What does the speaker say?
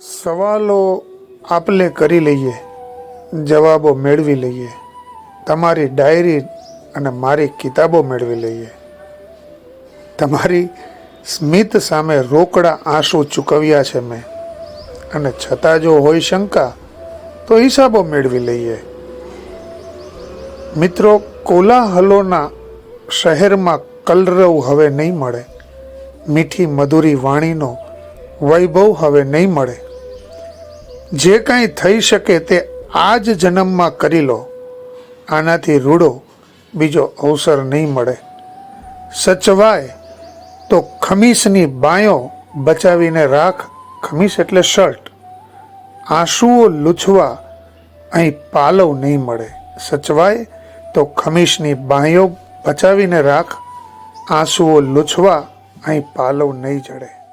સવાલો આપલે કરી લઈએ, જવાબો મેળવી લઈએ, તમારી ડાયરી અને મારી કિતાબો મેળવી લઈએ. તમારી સ્મિત સામે રોકડા આંસુ ચૂકવ્યા છે મેં, અને છતાં જો હોય શંકા, તો હિસાબો મેળવી લઈએ. મિત્રો, કોલાહલોના શહેરમાં કલરવ હવે નહીં મળે. મીઠી મધુરી વાણીનો વૈભવ હવે નહીં મળે. જે કાંઈ થઈ શકે તે આ જ જન્મમાં કરી લો. આનાથી રૂડો બીજો અવસર નહીં મળે. સચવાય તો ખમીસની બાયો બચાવીને રાખ. ખમીસ એટલે શર્ટ. આંસુઓ લૂછવા અહીં પાલવ નહીં મળે. સચવાય તો ખમીસની બાયો બચાવીને રાખ. આંસુઓ લૂછવા અહીં પાલવ નહીં જડે.